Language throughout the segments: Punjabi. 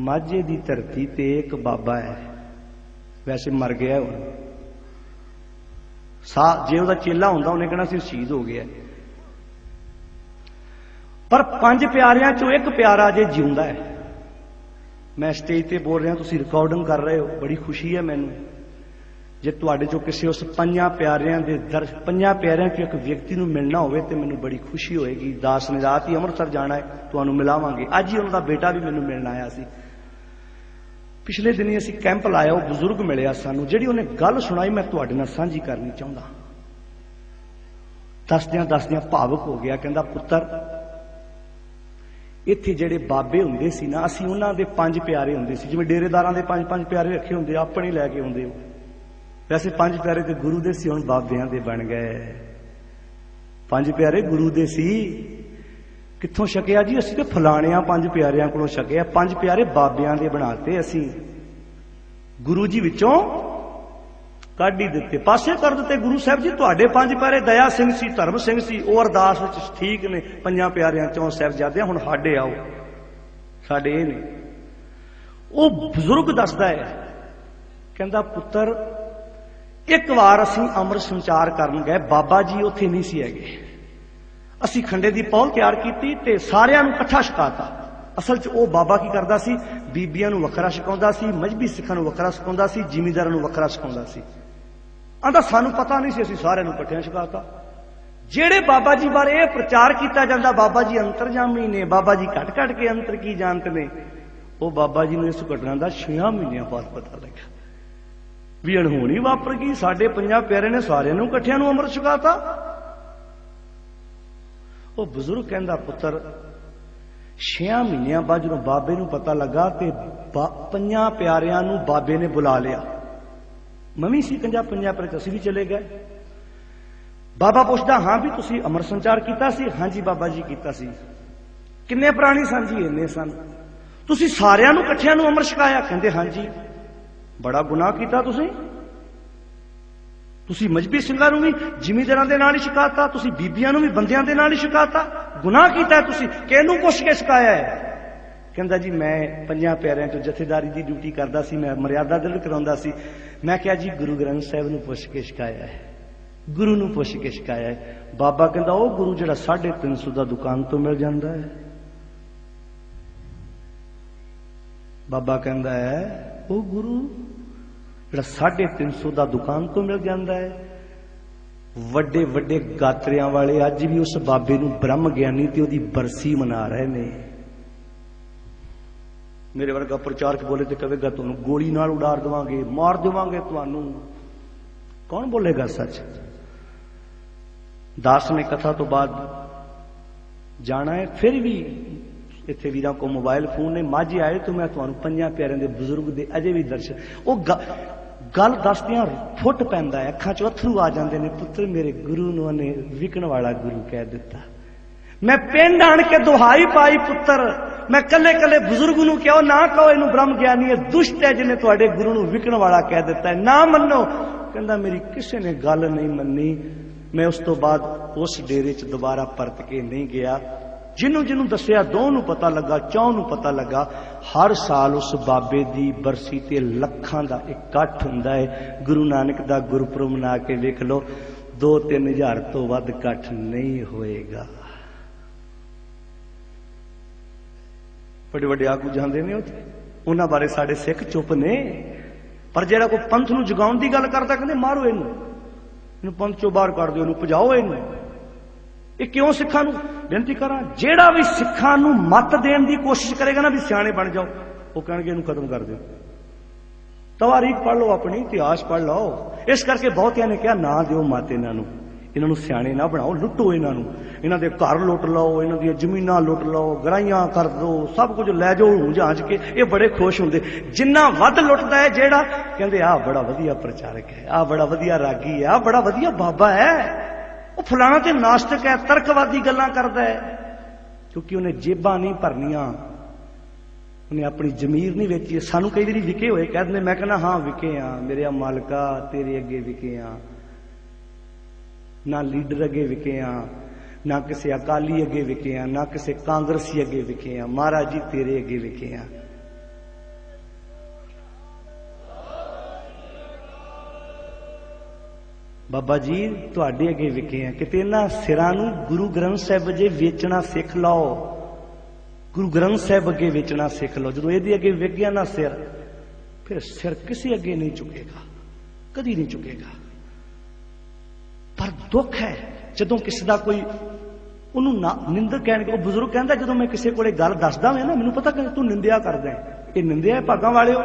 ਮਾਝੇ ਦੀ ਧਰਤੀ ਤੇ ਇੱਕ ਬਾਬਾ ਹੈ। ਵੈਸੇ ਮਰ ਗਿਆ ਉਹ। ਸਾ ਜੇ ਉਹਦਾ ਚੇਲਾ ਹੁੰਦਾ, ਉਹਨੇ ਕਹਿਣਾ ਸੀ ਸ਼ਹੀਦ ਹੋ ਗਿਆ। ਪਰ ਪੰਜ ਪਿਆਰਿਆਂ ਚੋਂ ਇੱਕ ਪਿਆਰਾ ਜੇ ਜਿਉਂਦਾ ਹੈ। ਮੈਂ ਸਟੇਜ ਤੇ ਬੋਲ ਰਿਹਾ, ਤੁਸੀਂ ਰਿਕਾਰਡਿੰਗ ਕਰ ਰਹੇ ਹੋ। ਬੜੀ ਖੁਸ਼ੀ ਹੈ ਮੈਨੂੰ। ਜੇ ਤੁਹਾਡੇ ਚੋਂ ਕਿਸੇ ਉਸ ਪੰਜਾਂ ਪਿਆਰਿਆਂ ਦੇ ਦਰਸ਼ ਪੰਜਾਂ ਪਿਆਰਿਆਂ ਚੋਂ ਇੱਕ ਵਿਅਕਤੀ ਨੂੰ ਮਿਲਣਾ ਹੋਵੇ, ਤੇ ਮੈਨੂੰ ਬੜੀ ਖੁਸ਼ੀ ਹੋਏਗੀ। ਦਾਸ ਨੇ ਰਾਤ ਹੀ ਅੰਮ੍ਰਿਤਸਰ ਜਾਣਾ ਹੈ, ਤੁਹਾਨੂੰ ਮਿਲਾਵਾਂਗੇ। ਅੱਜ ਹੀ ਉਹਨਾਂ ਦਾ ਬੇਟਾ ਵੀ ਮੈਨੂੰ ਮਿਲਣ ਆਇਆ ਸੀ। ਪਿਛਲੇ ਦਿਨੀ ਅਸੀਂ ਕੈਂਪ ਲਾਇਆ, ਉਹ ਬਜ਼ੁਰਗ ਮਿਲਿਆ ਸਾਨੂੰ। ਜਿਹੜੀ ਉਹਨੇ ਗੱਲ ਸੁਣਾਈ, ਮੈਂ ਤੁਹਾਡੇ ਨਾਲ ਸਾਂਝੀ ਕਰਨੀ ਚਾਹੁੰਦਾ। ਦੱਸਦਿਆਂ ਦੱਸਦਿਆਂ ਭਾਵਕ ਹੋ ਗਿਆ, ਕਹਿੰਦਾ, ਪੁੱਤਰ, ਇੱਥੇ ਜਿਹੜੇ ਬਾਬੇ ਹੁੰਦੇ ਸੀ ਨਾ, ਅਸੀਂ ਉਹਨਾਂ ਦੇ ਪੰਜ ਪਿਆਰੇ ਹੁੰਦੇ ਸੀ। ਜਿਵੇਂ ਡੇਰੇਦਾਰਾਂ ਦੇ ਪੰਜ ਪੰਜ ਪਿਆਰੇ ਰੱਖੇ ਹੁੰਦੇ, ਆਪਣੇ ਲੈ ਕੇ ਹੁੰਦੇ ਹੋ ਵੈਸੇ ਪੰਜ ਪਿਆਰੇ ਤੇ ਗੁਰੂ ਦੇ ਸੀ, ਹੁਣ ਬਾਬਿਆਂ ਦੇ ਬਣ ਗਏ। ਪੰਜ ਪਿਆਰੇ ਗੁਰੂ ਦੇ ਸੀ ਕਿੱਥੋਂ ਛਕਿਆ ਜੀ? ਅਸੀਂ ਤੇ ਫਲਾਣਿਆਂ ਪੰਜ ਪਿਆਰਿਆਂ ਕੋਲੋਂ ਛਕਿਆ ਪੰਜ ਪਿਆਰੇ ਬਾਬਿਆਂ ਦੇ ਬਣਾਤੇ ਅਸੀਂ। ਗੁਰੂ ਜੀ ਵਿੱਚੋਂ ਕੱਢ ਹੀ ਦਿੱਤੇ। ਪਾਸੇ ਕਰ ਦਿੱਤੇ ਗੁਰੂ ਸਾਹਿਬ ਜੀ। ਤੁਹਾਡੇ ਪੰਜ ਪਿਆਰੇ ਦਇਆ ਸਿੰਘ ਸੀ, ਧਰਮ ਸਿੰਘ ਸੀ। ਉਹ ਅਰਦਾਸ ਵਿੱਚ ਠੀਕ ਨੇ। ਪੰਜਾਂ ਪਿਆਰਿਆਂ ਚੋਂ ਸਾਹਿਬਜ਼ਾਦਿਆਂ, ਹੁਣ ਸਾਡੇ ਆਓ। ਸਾਡੇ ਇਹ ਨੇ। ਉਹ ਬਜ਼ੁਰਗ ਦੱਸਦਾ ਹੈ। ਕਹਿੰਦਾ, ਪੁੱਤਰ, ਇੱਕ ਵਾਰ ਅਸੀਂ ਅੰਮ੍ਰਿਤ ਸੰਚਾਰ ਕਰਨ ਗਏ। ਬਾਬਾ ਜੀ ਉੱਥੇ ਨਹੀਂ ਸੀ ਹੈਗੇ। ਅਸੀਂ ਖੰਡੇ ਦੀ ਪੌਲ ਤਿਆਰ ਕੀਤੀ ਤੇ ਸਾਰਿਆਂ ਨੂੰ ਇਕੱਠਾ ਛਕਾਤਾ। ਅਸਲ 'ਚ ਉਹ ਬਾਬਾ ਕੀ ਕਰਦਾ ਸੀ? ਬੀਬੀਆਂ ਨੂੰ ਵੱਖਰਾ ਛਕਾਉਂਦਾ ਸੀ, ਮਜਬੀ ਸਿੱਖਾਂ ਨੂੰ ਵੱਖਰਾ ਛਕਾਉਂਦਾ ਸੀ, ਜ਼ਿਮੀਂਦਾਰਾਂ ਨੂੰ ਵੱਖਰਾ ਛਕਾਉਂਦਾ ਸੀ। ਆਂਦਾ, ਸਾਨੂੰ ਪਤਾ ਨਹੀਂ ਸੀ ਅਸੀਂ ਸਾਰਿਆਂ ਨੂੰ ਇਕੱਠਿਆਂ ਛਕਾਤਾ। ਜਿਹੜੇ ਬਾਬਾ ਜੀ ਬਾਰੇ ਇਹ ਪ੍ਰਚਾਰ ਕੀਤਾ ਜਾਂਦਾ, ਬਾਬਾ ਜੀ ਅੰਤਰਜਾਮੀ ਨੇ, ਬਾਬਾ ਜੀ ਘਟ ਘਟ ਕੇ ਅੰਤਰ ਕੀ ਜਾਣਤ ਨੇ? ਉਹ ਬਾਬਾ ਜੀ ਨੂੰ ਇਸ ਘਟਨਾ ਦਾ 6 ਮਹੀਨਿਆਂ ਬਾਅਦ ਪਤਾ ਲੱਗਾ ਵੀ ਅਣਹੋਣੀ ਵਾਪਰ ਗਈ, ਸਾਡੇ ਪੰਜਾਂ ਪਿਆਰੇ ਨੇ ਸਾਰਿਆਂ ਨੂੰ ਇਕੱਠਿਆਂ ਨੂੰ ਅੰਮ੍ਰਿਤ ਛਕਾਤਾ। ਉਹ ਬਜ਼ੁਰਗ ਕਹਿੰਦਾ, ਪੁੱਤਰ 6 ਮਹੀਨਿਆਂ ਬਾਅਦ ਜਦੋਂ ਬਾਬੇ ਨੂੰ ਪਤਾ ਲੱਗਾ ਤੇ ਪੰਜਾਂ ਪਿਆਰਿਆਂ ਨੂੰ ਬਾਬੇ ਨੇ ਬੁਲਾ ਲਿਆ। ਮਮੀ ਸੀ ਪੰਜਾਂ ਪੰਜਾਂ ਪਰ ਅਸੀਂ ਵੀ ਚਲੇ ਗਏ। ਬਾਬਾ ਪੁੱਛਦਾ, ਹਾਂ ਵੀ ਤੁਸੀਂ ਅਮਰ ਸੰਚਾਰ ਕੀਤਾ ਸੀ? ਹਾਂਜੀ ਬਾਬਾ ਜੀ, ਕੀਤਾ ਸੀ। ਕਿੰਨੇ ਪ੍ਰਾਣੀ ਸਨ ਜੀ? ਇੰਨੇ ਸਨ? ਤੁਸੀਂ ਸਾਰਿਆਂ ਨੂੰ ਇਕੱਠਿਆਂ ਨੂੰ ਅਮਰ ਛਕਾਇਆ? ਕਹਿੰਦੇ, ਹਾਂਜੀ। ਬੜਾ ਗੁਨਾਹ ਕੀਤਾ ਤੁਸੀਂ? ਤੁਸੀਂ ਮਜਬੀ ਸਿੰਘਾਂ ਨੂੰ ਵੀ ਜ਼ਿਮੀਂਦਾਰਾਂ ਦੇ ਨਾਲ ਹੀ ਸ਼ਿਕਾਇਤਾ, ਤੁਸੀਂ ਬੀਬੀਆਂ ਨੂੰ ਵੀ ਬੰਦਿਆਂ ਦੇ ਨਾਲ ਹੀ ਸ਼ਿਕਾਇਤਾ। ਗੁਨਾਹ ਕੀਤਾ ਤੁਸੀਂ, ਕਿਹਨੂੰ ਪੁੱਛ ਕੇ ਸ਼ਿਕਾਇਆ ਹੈ? ਕਹਿੰਦਾ ਜੀ, ਮੈਂ ਪੰਜਾਂ ਪਿਆਰਿਆਂ ਤੋਂ ਜਥੇਦਾਰੀ ਦੀ ਡਿਊਟੀ ਕਰਦਾ ਸੀ, ਮੈਂ ਮਰਿਆਦਾ ਦਿਲ ਕਰਾਉਂਦਾ ਸੀ। ਮੈਂ ਕਿਹਾ ਜੀ, ਗੁਰੂ ਗ੍ਰੰਥ ਸਾਹਿਬ ਨੂੰ ਪੁੱਛ ਕੇ ਸ਼ਿਕਾਇਆ ਹੈ। ਗੁਰੂ ਨੂੰ ਪੁੱਛ ਕੇ ਸ਼ਿਕਾਇਆ ਹੈ। ਬਾਬਾ ਕਹਿੰਦਾ, ਉਹ ਗੁਰੂ ਜਿਹੜਾ 350 ਦਾ ਦੁਕਾਨ ਤੋਂ ਮਿਲ ਜਾਂਦਾ ਹੈ। ਬਾਬਾ ਕਹਿੰਦਾ ਹੈ, ਉਹ ਗੁਰੂ ਜਿਹੜਾ 350 ਦਾ ਦੁਕਾਨ ਤੋਂ ਮਿਲ ਜਾਂਦਾ ਹੈ। ਵੱਡੇ ਵੱਡੇ ਗਾਤਰਿਆਂ ਵਾਲੇ ਅੱਜ ਵੀ ਉਸ ਬਾਬੇ ਨੂੰ ਬ੍ਰਹਮ ਗਿਆਨੀ ਤੇ ਉਹਦੀ ਬਰਸੀ ਮਨਾ ਰਹੇ ਨੇ। ਮੇਰੇ ਵਰਗਾ ਪ੍ਰਚਾਰਕ ਬੋਲੇ ਤੇ ਕਹੇਗਾ, ਤੁਹਾਨੂੰ ਗੋਲੀ ਨਾਲ ਉਡਾਰ ਦੇਵਾਂਗੇ, ਮਾਰ ਦੇਵਾਂਗੇ ਤੁਹਾਨੂੰ। ਕੌਣ ਬੋਲੇਗਾ ਸੱਚ? ਦਾਸ ਨੇ ਕਥਾ ਤੋਂ ਬਾਅਦ ਜਾਣਾ ਹੈ। ਫਿਰ ਵੀ ਇੱਥੇ ਵੀਰਾਂ ਕੋ ਮੋਬਾਈਲ ਫੋਨ ਨੇ। ਮਾਝੇ ਆਏ ਤੋਂ ਮੈਂ ਤੁਹਾਨੂੰ ਪੰਜਾਂ ਪਿਆਰਿਆਂ ਦੇ ਬਜ਼ੁਰਗ ਦੇ ਅਜੇ ਵੀ ਦਰਸ਼ਨ। ਉਹ ਗ- ਗੱਲ ਦੱਸਦਿਆਂ ਫੁੱਟ ਪੈਂਦਾ ਹੈ, ਅੱਖਾਂ 'ਚ ਅਥਰੂ ਆ ਜਾਂਦੇ ਨੇ ਪੁੱਤਰ, ਮੇਰੇ ਗੁਰੂ ਨੂੰ ਉਹਨੇ ਵਿਕਣ ਵਾਲਾ ਗੁਰੂ ਕਹਿ ਦਿੱਤਾ। ਮੈਂ ਪਿੰਡ ਆਣ ਕੇ ਦੁਹਾਈ ਪਾਈ ਪੁੱਤਰ, ਮੈਂ ਕੱਲੇ ਕੱਲੇ ਬਜ਼ੁਰਗ ਨੂੰ ਕਿਹਾ ਨਾ ਕਹੋ, ਇਹਨੂੰ ਬ੍ਰਹਮ ਗਿਆਨੀ ਹੈ, ਦੁਸ਼ਟ ਹੈ ਜਿਹਨੇ ਤੁਹਾਡੇ ਗੁਰੂ ਨੂੰ ਵਿਕਣ ਵਾਲਾ ਕਹਿ ਦਿੱਤਾ ਹੈ। ਨਾ ਮੰਨੋ। ਕਹਿੰਦਾ, ਮੇਰੀ ਕਿਸੇ ਨੇ ਗੱਲ ਨਹੀਂ ਮੰਨੀ। ਮੈਂ ਉਸ ਤੋਂ ਬਾਅਦ ਉਸ ਡੇਰੇ 'ਚ ਦੁਬਾਰਾ ਪਰਤ ਕੇ ਨਹੀਂ ਗਿਆ। ਜਿਹਨੂੰ ਜਿਹਨੂੰ ਦੱਸਿਆ, ਦੋ ਨੂੰ ਪਤਾ ਲੱਗਾ, ਚੌਂ ਨੂੰ ਪਤਾ ਲੱਗਾ, ਹਰ ਸਾਲ ਉਸ ਬਾਬੇ ਦੀ ਬਰਸੀ ਤੇ ਲੱਖਾਂ ਦਾ ਇਕੱਠ ਹੁੰਦਾ ਹੈ ਗੁਰੂ ਨਾਨਕ ਦਾ ਗੁਰਪੁਰਬ ਮਨਾ ਕੇ ਵੇਖ ਲਓ 2-3000 ਤੋਂ ਵੱਧ ਇਕੱਠ ਨਹੀਂ ਹੋਏਗਾ। ਵੱਡੇ ਵੱਡੇ ਆਗੂ ਜਾਂਦੇ ਨੇ ਉੱਥੇ। ਉਹਨਾਂ ਬਾਰੇ ਸਾਡੇ ਸਿੱਖ ਚੁੱਪ ਨੇ। ਪਰ ਜਿਹੜਾ ਕੋਈ ਪੰਥ ਨੂੰ ਜਗਾਉਣ ਦੀ ਗੱਲ ਕਰਦਾ, ਕਹਿੰਦੇ ਮਾਰੋ ਇਹਨੂੰ। ਇਹਨੂੰ ਪੰਥ ਚੋਂ ਬਾਹਰ ਕੱਢ ਦਿਓ, ਇਹਨੂੰ ਭਜਾਓ ਇਹਨੂੰ। ਇਹ ਕਿਉਂ ਸਿੱਖਾਂ ਨੂੰ? ਬੇਨਤੀ ਕਰਾਂ, ਜਿਹੜਾ ਵੀ ਸਿੱਖਾਂ ਨੂੰ ਮਤ ਦੇਣ ਦੀ ਕੋਸ਼ਿਸ਼ ਕਰੇਗਾ ਨਾ ਵੀ ਸਿਆਣੇ ਬਣ ਜਾਓ, ਉਹ ਕਹਿਣਗੇ ਇਹਨੂੰ ਖਤਮ ਕਰ ਦਿਓ। ਤਵਾਰੀਖ ਪੜ੍ਹ ਲਓ ਆਪਣੀ, ਇਤਿਹਾਸ ਪੜ੍ਹ ਲਓ। ਇਸ ਕਰਕੇ ਬਹੁਤਿਆਂ ਨੇ ਕਿਹਾ, ਨਾ ਦਿਓ ਮਤ ਇਹਨਾਂ ਨੂੰ। ਇਹਨਾਂ ਨੂੰ ਸਿਆਣੇ ਨਾ ਬਣਾਓ, ਲੁੱਟੋ ਇਹਨਾਂ ਨੂੰ। ਇਹਨਾਂ ਦੇ ਘਰ ਲੁੱਟ ਲਓ, ਇਹਨਾਂ ਦੀਆਂ ਜ਼ਮੀਨਾਂ ਲੁੱਟ ਲਓ, ਗਰਾਈਆਂ ਕਰ ਦਿਓ ਸਭ ਕੁਝ ਲੈ ਜਾਓ ਜਾਂਚ ਕੇ। ਇਹ ਬੜੇ ਖੁਸ਼ ਹੁੰਦੇ। ਜਿੰਨਾ ਵੱਧ ਲੁੱਟਦਾ ਹੈ ਜਿਹੜਾ, ਕਹਿੰਦੇ, ਆਹ ਬੜਾ ਵਧੀਆ ਪ੍ਰਚਾਰਕ ਹੈ, ਆਹ ਬੜਾ ਵਧੀਆ ਰਾਗੀ ਹੈ, ਆਹ ਬੜਾ ਵਧੀਆ ਬਾਬਾ ਹੈ। ਉਹ ਫਲਾਣਾ ਤੇ ਨਾਸਤਕ ਹੈ, ਤਰਕਵਾਦੀ ਗੱਲਾਂ ਕਰਦਾ ਹੈ। ਕਿਉਂਕਿ ਉਹਨੇ ਜੇਬਾਂ ਨਹੀਂ ਭਰਨੀਆਂ, ਉਹਨੇ ਆਪਣੀ ਜ਼ਮੀਰ ਨਹੀਂ ਵੇਚੀ। ਸਾਨੂੰ ਕਈ ਵਾਰੀ ਵਿਕੇ ਹੋਏ ਕਹਿ ਦਿੰਦੇ, ਮੈਂ ਕਹਿੰਦਾ, ਹਾਂ, ਵਿਕੇ ਆ, ਮੇਰੇ ਆ ਮਾਲਕਾ, ਤੇਰੇ ਅੱਗੇ ਵਿਕੇ ਆ। ਨਾ ਲੀਡਰ ਅੱਗੇ ਵਿਕੇ ਆ, ਨਾ ਕਿਸੇ ਅਕਾਲੀ ਅੱਗੇ ਵਿਕੇ ਆ, ਨਾ ਕਿਸੇ ਕਾਂਗਰਸੀ ਅੱਗੇ ਵਿਕੇ ਆ। ਮਹਾਰਾਜ ਜੀ, ਤੇਰੇ ਅੱਗੇ ਵਿਕੇ ਆ। ਬਾਬਾ ਜੀ, ਤੁਹਾਡੇ ਅੱਗੇ ਵਿਕੇ ਆ। ਕਿਤੇ ਇਹਨਾਂ ਸਿਰਾਂ ਨੂੰ ਗੁਰੂ ਗ੍ਰੰਥ ਸਾਹਿਬ ਜੇ ਵੇਚਣਾ ਸਿੱਖ ਲਓ। ਗੁਰੂ ਗ੍ਰੰਥ ਸਾਹਿਬ ਅੱਗੇ ਵੇਚਣਾ ਸਿੱਖ ਲਓ। ਜਦੋਂ ਇਹਦੇ ਅੱਗੇ ਵਿਕ ਗਿਆ ਨਾ ਸਿਰ, ਫਿਰ ਸਿਰ ਕਿਸੇ ਅੱਗੇ ਨਹੀਂ ਝੁਕੇਗਾ। ਕਦੀ ਨਹੀਂ ਝੁਕੇਗਾ। ਪਰ ਦੁੱਖ ਹੈ, ਜਦੋਂ ਕਿਸੇ ਦਾ ਕੋਈ ਉਹਨੂੰ ਨਾ ਨਿੰਦਕ ਕਹਿਣਗੇ ਉਹ ਬਜ਼ੁਰਗ ਕਹਿੰਦਾ, ਜਦੋਂ ਮੈਂ ਕਿਸੇ ਕੋਲੇ ਗੱਲ ਦੱਸਦਾ ਮੈਂ ਨਾ, ਮੈਨੂੰ ਪਤਾ ਕਿ ਤੂੰ ਨਿੰਦਿਆ ਕਰਦਾ ਹੈ। ਇਹ ਨਿੰਦਿਆ ਹੈ ਭਾਗਾਂ ਵਾਲਿਓ।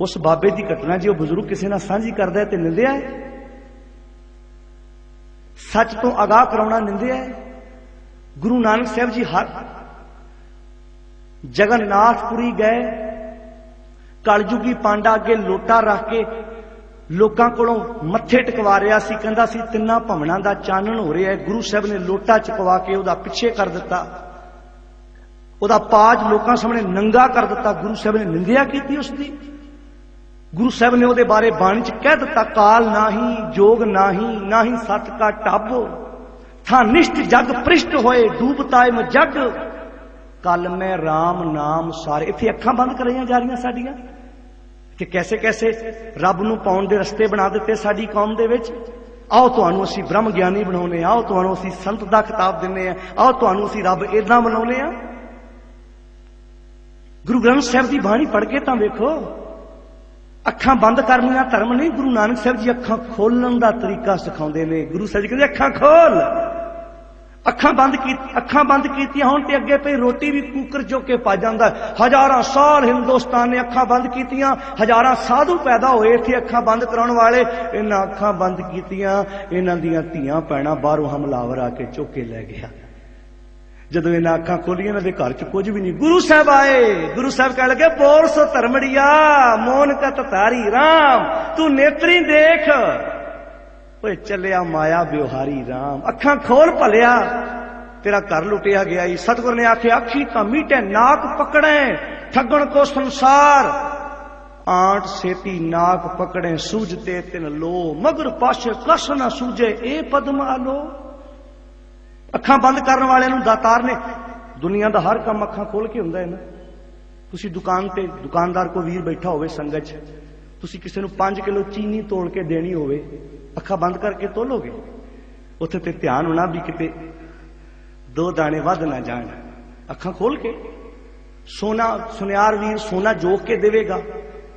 ਉਸ ਬਾਬੇ ਦੀ ਘਟਨਾ ਜੀ ਉਹ ਬਜ਼ੁਰਗ ਕਿਸੇ ਨਾਲ ਸਾਂਝੀ ਕਰਦਾ ਹੈ ਤੇ ਨਿੰਦਿਆ ਹੈ? ਸੱਚ ਤੋਂ ਅਗਾਹ ਕਰਾਉਣਾ ਨਿੰਦਿਆ ਹੈ? ਗੁਰੂ ਨਾਨਕ ਸਾਹਿਬ ਜੀ ਹਰ ਜਗਨਨਾਥਪੁਰੀ ਗਏ, ਕਲਯੁਗੀ ਪਾਂਡਾ ਅੱਗੇ ਲੋਟਾ ਰੱਖ ਕੇ ਲੋਕਾਂ ਕੋਲੋਂ ਮੱਥੇ ਟਕਵਾ ਰਿਹਾ ਸੀ, ਕਹਿੰਦਾ ਸੀ, ਤਿੰਨਾਂ ਭਵਨਾਂ ਦਾ ਚਾਨਣ ਹੋ ਰਿਹਾ ਹੈ। ਗੁਰੂ ਸਾਹਿਬ ਨੇ ਲੋਟਾ ਚਕਵਾ ਕੇ ਉਹਦਾ ਪਿੱਛੇ ਕਰ ਦਿੱਤਾ। ਉਹਦਾ ਪਾਜ ਲੋਕਾਂ ਸਾਹਮਣੇ ਨੰਗਾ ਕਰ ਦਿੱਤਾ। ਗੁਰੂ ਸਾਹਿਬ ਨੇ ਨਿੰਦਿਆ ਕੀਤੀ ਉਸ ਦੀ ਗੁਰੂ ਸਾਹਿਬ ਨੇ ਉਹਦੇ ਬਾਰੇ ਬਾਣੀ ਚ ਕਹਿ ਦਿੱਤਾ, ਕਾਲ ਨਾਹੀ, ਜੋਗ ਨਾਹੀ ਨਾਹੀ ਸਤ ਕਾ ਟੱਬ। ਥਾ ਨਿਸ਼ਟ ਜਗ ਪ੍ਰਿਸ਼ਟ ਹੋਏ ਡੂਬਤਾ ਮ ਜਗ। ਕਲ ਮੈਂ RAM ਨਾਮ ਸਾਰੇ। ਇੱਥੇ ਅੱਖਾਂ ਬੰਦ ਕਰਾਈਆਂ ਜਾ ਰਹੀਆਂ ਸਾਡੀਆਂ। ਕਿ ਕੈਸੇ ਕੈਸੇ? ਰੱਬ ਨੂੰ ਪਾਉਣ ਦੇ ਰਸਤੇ ਬਣਾ ਦਿੱਤੇ ਸਾਡੀ ਕੌਮ ਦੇ ਵਿੱਚ। ਆਓ ਤੁਹਾਨੂੰ ਅਸੀਂ ਬ੍ਰਹਮ ਗਿਆਨੀ ਬਣਾਉਨੇ ਆ ਆਓ ਤੁਹਾਨੂੰ ਅਸੀਂ ਸੰਤ ਦਾ ਖਿਤਾਬ ਦਿੰਨੇ ਆ ਆਓ ਤੁਹਾਨੂੰ ਅਸੀਂ ਰੱਬ ਇਦਾਂ ਬਣਾਉਨੇ ਆ ਗੁਰੂ ਗ੍ਰੰਥ ਸਾਹਿਬ ਦੀ ਬਾਣੀ ਪੜ੍ਹ ਕੇ ਤਾਂ ਵੇਖੋ ਅੱਖਾਂ ਬੰਦ ਕਰਨੀਆਂ ਧਰਮ ਨਹੀਂ, ਗੁਰੂ ਨਾਨਕ ਸਾਹਿਬ ਜੀ ਅੱਖਾਂ ਖੋਲਣ ਦਾ ਤਰੀਕਾ ਸਿਖਾਉਂਦੇ ਨੇ। ਗੁਰੂ ਸਾਹਿਬ ਜੀ ਕਹਿੰਦੇ, ਅੱਖਾਂ ਖੋਲ। ਅੱਖਾਂ ਬੰਦ ਕੀਤੀ, ਅੱਖਾਂ ਬੰਦ ਕੀਤੀਆਂ ਹੁਣ ਤੇ ਅੱਗੇ ਪਈ ਰੋਟੀ ਵੀ ਕੂਕਰ ਚੁੱਕ ਕੇ ਪਾ ਜਾਂਦਾ। ਹਜ਼ਾਰਾਂ ਸਾਲ ਹਿੰਦੁਸਤਾਨ ਨੇ ਅੱਖਾਂ ਬੰਦ ਕੀਤੀਆਂ, ਹਜ਼ਾਰਾਂ ਸਾਧੂ ਪੈਦਾ ਹੋਏ ਇੱਥੇ ਅੱਖਾਂ ਬੰਦ ਕਰਾਉਣ ਵਾਲੇ। ਇਹਨਾਂ ਅੱਖਾਂ ਬੰਦ ਕੀਤੀਆਂ, ਇਹਨਾਂ ਦੀਆਂ ਧੀਆਂ ਪੈਣਾ ਬਾਹਰੋਂ ਹਮਲਾਵਰ ਆ ਕੇ ਚੁੱਕ ਕੇ ਲੈ ਗਿਆ। ਜਦੋਂ ਇਹਨਾਂ ਅੱਖਾਂ ਖੋਲੀਆਂ, ਇਹਨਾਂ ਦੇ ਘਰ 'ਚ ਕੁਝ ਵੀ ਨਹੀਂ। ਗੁਰੂ ਸਾਹਿਬ ਆਏ। ਗੁਰੂ ਸਾਹਿਬ ਕਹਿਣ ਲੱਗੇ ਬੋਲ ਸੋ ਧਰਮੜੀਆ ਮੋਨ ਕਤ ਤਾਰੀ RAM ਤੂੰ ਨੇਤਰੀ ਦੇਖ। ਓਏ ਚੱਲਿਆ ਮਾਇਆ ਬਿਵਹਾਰੀ RAM ਅੱਖਾਂ ਖੋਲ ਭਲਿਆ, ਤੇਰਾ ਘਰ ਲੁੱਟਿਆ ਗਿਆ ਈ। ਸਤਿਗੁਰ ਨੇ ਆਖਿਆ, ਅੱਖੀ ਤਾਂ ਮੀਟੇ ਨਾਕ ਪਕੜੇ, ਠੱਗਣ ਕੋ ਸੰਸਾਰ। ਆਂਟ ਸੇਤੀ ਨਾਕ ਪਕੜੇ ਸੂਝਤੇ ਤਿਨ ਲੋ ਮਗਰ ਪਾਸ਼ੇ ਕਸ ਨਾ ਸੂਝੇ ਇਹ ਪਦਮ ਆਲੋ। ਅੱਖਾਂ ਬੰਦ ਕਰਨ ਵਾਲਿਆਂ ਨੂੰ ਦਾਤਾਰ ਨੇ। ਦੁਨੀਆ ਦਾ ਹਰ ਕੰਮ ਅੱਖਾਂ ਖੋਲ ਕੇ ਹੁੰਦਾ ਹੈ ਨਾ। ਤੁਸੀਂ ਦੁਕਾਨ ਤੇ, ਦੁਕਾਨਦਾਰ ਕੋ ਵੀਰ ਬੈਠਾ ਹੋਵੇ ਸੰਗਤ 'ਚ, ਤੁਸੀਂ ਕਿਸੇ ਨੂੰ 5 ਕਿਲੋ ਚੀਨੀ ਤੋਲ ਕੇ ਦੇਣੀ ਹੋਵੇ, ਅੱਖਾਂ ਬੰਦ ਕਰਕੇ ਤੋਲੋਗੇ। ਉੱਥੇ ਤੇ ਧਿਆਨ ਹੋਣਾ ਵੀ ਕਿਤੇ ਦੋ ਦਾਣੇ ਵੱਧ ਨਾ ਜਾਣ। ਅੱਖਾਂ ਖੋਲ ਕੇ। ਸੋਨਾ, ਸੁਨਿਆਰ ਵੀਰ ਸੋਨਾ ਜੋਕ ਕੇ ਦੇਵੇਗਾ।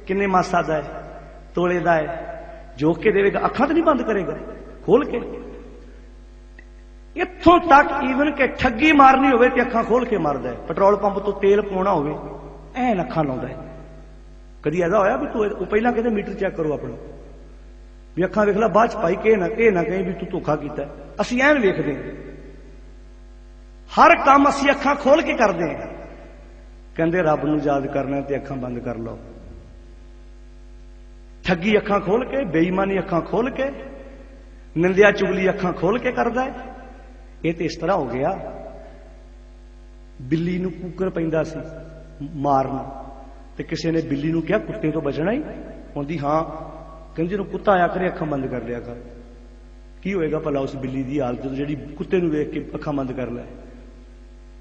ਕਿੰਨੇ ਮਾਸਾ ਦਾ ਹੈ, ਤੋਲੇ ਦਾ ਹੈ, ਜੋਕ ਕੇ ਦੇਵੇਗਾ। ਅੱਖਾਂ ਤਾਂ ਨਹੀਂ ਬੰਦ ਕਰੇਗਾ। ਖੋਲ ਕੇ। ਇੱਥੋਂ ਤੱਕ ਈਵਨ ਕਿ ਠੱਗੀ ਮਾਰਨੀ ਹੋਵੇ ਤੇ ਅੱਖਾਂ ਖੋਲ ਕੇ ਮਾਰਦਾ ਹੈ। ਪੈਟਰੋਲ ਪੰਪ ਤੋਂ ਤੇਲ ਪਾਉਣਾ ਹੋਵੇ, ਐਨ ਅੱਖਾਂ ਲਾਉਂਦਾ ਹੈ। ਕਦੀ ਐਦਾ ਹੋਇਆ ਵੀ ਤੂੰ ਉਹ ਪਹਿਲਾਂ ਕਹਿੰਦੇ ਮੀਟਰ ਚੈੱਕ ਕਰੋ ਆਪਣਾ। ਵੀ ਅੱਖਾਂ ਵੇਖ ਲੈ, ਬਾਅਦ ਚ ਭਾਈ ਕੇ ਨਾ ਇਹ ਨਾ ਕਹੀਂ ਵੀ ਤੂੰ ਧੋਖਾ ਕੀਤਾ। ਅਸੀਂ ਐਨ ਵੇਖਦੇ ਹਾਂ। ਹਰ ਕੰਮ ਅਸੀਂ ਅੱਖਾਂ ਖੋਲ ਕੇ ਕਰਦੇ ਹਾਂ। ਕਹਿੰਦੇ ਰੱਬ ਨੂੰ ਯਾਦ ਕਰਨਾ ਤੇ ਅੱਖਾਂ ਬੰਦ ਕਰ ਲਓ। ਠੱਗੀ ਅੱਖਾਂ ਖੋਲ ਕੇ, ਬੇਈਮਾਨੀ ਅੱਖਾਂ ਖੋਲ ਕੇ, ਨਿੰਦਿਆ ਚੁਗਲੀ ਅੱਖਾਂ ਖੋਲ ਕੇ ਕਰਦਾ ਹੈ। ਇਹ ਤੇ ਇਸ ਤਰ੍ਹਾਂ ਹੋ ਗਿਆ, ਬਿੱਲੀ ਨੂੰ ਕੂਕਰ ਪੈਂਦਾ ਸੀ ਮਾਰਨ। ਤੇ ਕਿਸੇ ਨੇ ਬਿੱਲੀ ਨੂੰ ਕਿਹਾ, ਕੁੱਤੇ ਤੋਂ ਬਚਣਾ ਹੀ। ਹੁੰਦੀ ਹਾਂ, ਕਹਿੰਦੀ ਜਦੋਂ ਕੁੱਤਾ ਆਇਆ ਕਰੇ, ਅੱਖਾਂ ਬੰਦ ਕਰ ਲਿਆ ਕਰ। ਕੀ ਹੋਏਗਾ ਭਲਾ ਉਸ ਬਿੱਲੀ ਦੀ ਹਾਲਤ ਜਿਹੜੀ ਕੁੱਤੇ ਨੂੰ ਵੇਖ ਕੇ ਅੱਖਾਂ ਬੰਦ ਕਰ ਲੈ।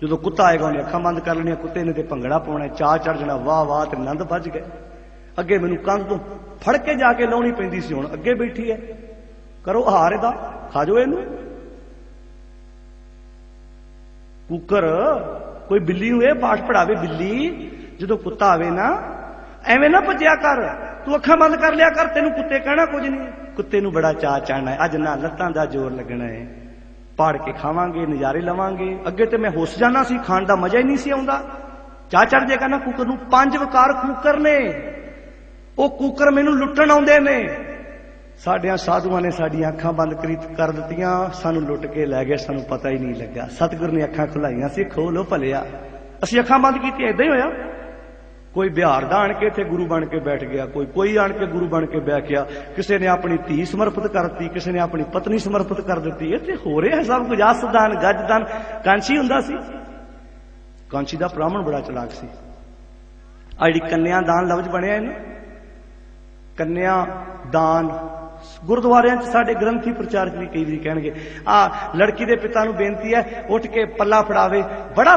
ਜਦੋਂ ਕੁੱਤਾ ਆਏਗਾ, ਉਹਨੇ ਅੱਖਾਂ ਬੰਦ ਕਰ ਲੈਣੀਆਂ, ਕੁੱਤੇ ਨੇ ਤੇ ਭੰਗੜਾ ਪਾਉਣਾ ਚਾਹ ਚੜ ਜਾਣਾ, ਵਾਹ ਵਾਹ ਤੇ ਆਨੰਦ ਵੱਜ ਗਏ ਅੱਗੇ ਮੈਨੂੰ ਕੰਧ ਤੋਂ ਫੜ ਕੇ ਜਾ ਕੇ ਲਾਉਣੀ ਪੈਂਦੀ ਸੀ ਹੁਣ, ਅੱਗੇ ਬੈਠੀ ਹੈ। ਕਰੋ ਹਾਰ ਇਹਦਾ, ਖਾ ਜਾਓ ਇਹਨੂੰ। ਕੁੱਕਰ, ਕੋਈ ਬਿੱਲੀ ਹੋਏ ਪਾਠ ਪੜਾਵੇ, ਬਿੱਲੀ, ਜਦੋਂ ਕੁੱਤਾ ਆਵੇ ਨਾ, ਐਵੇਂ ਨਾ ਭੱਜਿਆ ਕਰ, ਤੂੰ ਅੱਖਾਂ ਬੰਦ ਕਰ ਲਿਆ ਕਰ, ਤੈਨੂੰ ਕੁੱਤੇ ਕਹਿਣਾ ਕੁਝ ਨਹੀਂ ਕੁੱਤੇ ਨੂੰ ਬੜਾ ਚਾਹ ਚੜਨਾ ਅੱਜ ਨਾ ਲੱਤਾਂ ਦਾ ਜ਼ੋਰ ਲੱਗਣਾ ਹੈ। ਪਾੜ ਕੇ ਖਾਵਾਂਗੇ, ਨਜ਼ਾਰੇ ਲਵਾਂਗੇ। ਅੱਗੇ ਤੇ ਮੈਂ ਹੁੱਸ ਜਾਣਾ ਸੀ, ਖਾਣ ਦਾ ਮਜ਼ਾ ਹੀ ਨਹੀਂ ਸੀ ਆਉਂਦਾ। ਚਾਹ ਚੜ ਜਾਏਗਾ ਨਾ ਕੁੱਕਰ ਨੂੰ, ਪੰਜ ਵਕਾਰ ਕੁੱਕਰ ਨੇ। ਉਹ ਕੁੱਕਰ ਮੈਨੂੰ ਲੁੱਟਣ ਆਉਂਦੇ ਨੇ। ਸਾਡਿਆਂ ਸਾਧੂਆਂ ਨੇ ਸਾਡੀਆਂ ਅੱਖਾਂ ਬੰਦ ਕਰੀ ਕਰ ਦਿੱਤੀਆਂ, ਸਾਨੂੰ ਲੁੱਟ ਕੇ ਲੈ ਗਏ, ਸਾਨੂੰ ਪਤਾ ਹੀ ਨਹੀਂ ਲੱਗਾ ਸਤਿਗੁਰ ਨੇ ਅੱਖਾਂ ਖੁਲਾਈਆਂ ਸੀ ਖੋਲੋ ਭਲਿਆ। ਅਸੀਂ ਅੱਖਾਂ ਬੰਦ ਕੀਤੀਆਂ ਇਦਾਂ ਹੀ ਹੋਇਆ। ਕੋਈ ਬਿਹਾਰ ਦਾ ਆਣ ਕੇ ਇੱਥੇ ਗੁਰੂ ਬਣ ਕੇ ਬੈਠ ਗਿਆ, ਕੋਈ ਕੋਈ ਆਣ ਕੇ ਗੁਰੂ ਬਣ ਕੇ ਬੈਠ ਗਿਆ, ਕਿਸੇ ਨੇ ਆਪਣੀ ਧੀ ਸਮਰਪਿਤ ਕਰਤੀ ਕਿਸੇ ਨੇ ਆਪਣੀ ਪਤਨੀ ਸਮਰਪਿਤ ਕਰ ਦਿੱਤੀ। ਇੱਥੇ ਹੋ ਰਿਹਾ ਸਭ ਕੁਝ ਆਸਦਾਨ ਗੱਜਦਾਨ ਕਾਂਚੀ ਹੁੰਦਾ ਸੀ। ਕਾਂਚੀ ਦਾ ਬ੍ਰਾਹਮਣ ਬੜਾ ਚਲਾਕ ਸੀ। ਆ ਜਿਹੜੀ ਕੰਨਿਆ ਦਾਨ ਲਫ਼ਜ਼ ਬਣਿਆ ਇਹਨੂੰ। ਕੰਨਿਆ ਦਾਨ ਗੁਰਦੁਆਰਿਆਂ 'ਚ ਸਾਡੇ ਗ੍ਰੰਥੀ ਪ੍ਰਚਾਰਕ ਵੀ ਕਈ ਵਾਰੀ ਕਹਿਣਗੇ ਆ ਲੜਕੀ ਦੇ ਪਿਤਾ ਨੂੰ ਬੇਨਤੀ ਹੈ, ਉੱਠ ਕੇ ਪੱਲਾ ਫੜਾਵੇ। ਬੜਾ